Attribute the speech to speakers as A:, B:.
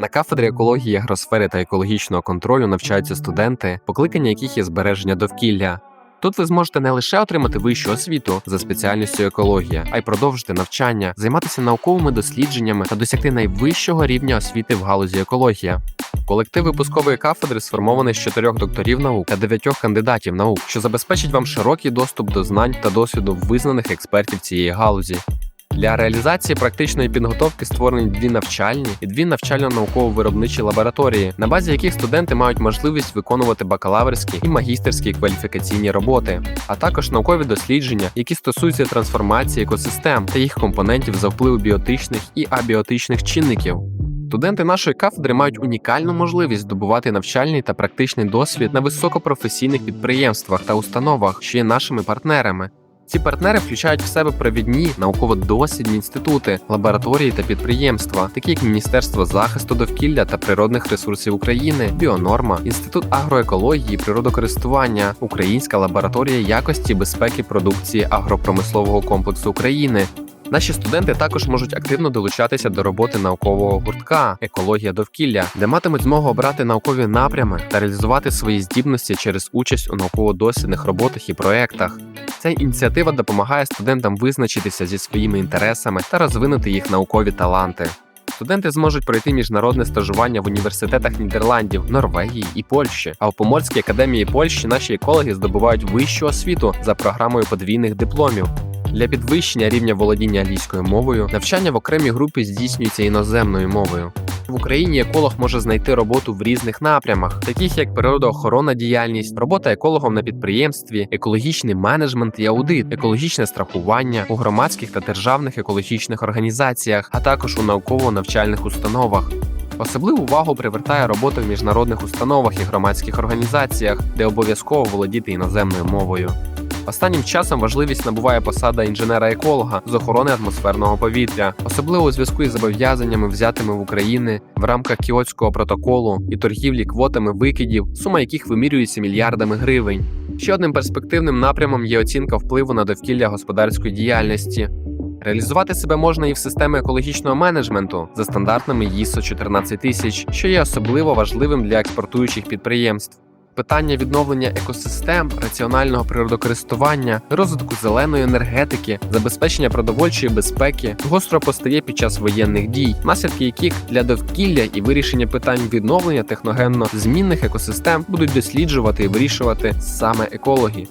A: На кафедрі екології, агросфери та екологічного контролю навчаються студенти, покликання яких є збереження довкілля. Тут ви зможете не лише отримати вищу освіту за спеціальністю екологія, а й продовжити навчання, займатися науковими дослідженнями та досягти найвищого рівня освіти в галузі екологія. Колектив випускової кафедри сформований з чотирьох докторів наук та дев'ятьох кандидатів наук, що забезпечить вам широкий доступ до знань та досвіду визнаних експертів цієї галузі. Для реалізації практичної підготовки створені дві навчальні і дві навчально-науково-виробничі лабораторії, на базі яких студенти мають можливість виконувати бакалаврські і магістерські кваліфікаційні роботи, а також наукові дослідження, які стосуються трансформації екосистем та їх компонентів за впливу біотичних і абіотичних чинників. Студенти нашої кафедри мають унікальну можливість здобувати навчальний та практичний досвід на високопрофесійних підприємствах та установах, що є нашими партнерами. Ці партнери включають в себе провідні науково-дослідні інститути, лабораторії та підприємства, такі як Міністерство захисту довкілля та природних ресурсів України, Біонорма, Інститут агроекології, і природокористування, Українська лабораторія якості безпеки продукції агропромислового комплексу України. Наші студенти також можуть активно долучатися до роботи наукового гуртка Екологія довкілля, де матимуть змогу обрати наукові напрями та реалізувати свої здібності через участь у науково-дослідних роботах і проєктах. Ця ініціатива допомагає студентам визначитися зі своїми інтересами та розвинути їх наукові таланти. Студенти зможуть пройти міжнародне стажування в університетах Нідерландів, Норвегії і Польщі. А в Поморській академії Польщі наші екологи здобувають вищу освіту за програмою подвійних дипломів. Для підвищення рівня володіння англійською мовою навчання в окремій групі здійснюється іноземною мовою. В Україні еколог може знайти роботу в різних напрямах, таких як природоохоронна діяльність, робота екологом на підприємстві, екологічний менеджмент і аудит, екологічне страхування у громадських та державних екологічних організаціях, а також у науково-навчальних установах. Особливу увагу привертає робота в міжнародних установах і громадських організаціях, де обов'язково володіти іноземною мовою. Останнім часом важливість набуває посада інженера-еколога з охорони атмосферного повітря, особливо у зв'язку із зобов'язаннями, взятими в Україні в рамках Кіотського протоколу і торгівлі квотами викидів, сума яких вимірюється мільярдами гривень. Ще одним перспективним напрямом є оцінка впливу на довкілля господарської діяльності. Реалізувати себе можна і в системі екологічного менеджменту за стандартами ISO 14000, що є особливо важливим для експортуючих підприємств. Питання відновлення екосистем, раціонального природокористування, розвитку зеленої енергетики, забезпечення продовольчої безпеки гостро постає під час воєнних дій, наслідки яких для довкілля і вирішення питань відновлення техногенно змінних екосистем будуть досліджувати і вирішувати саме екологи.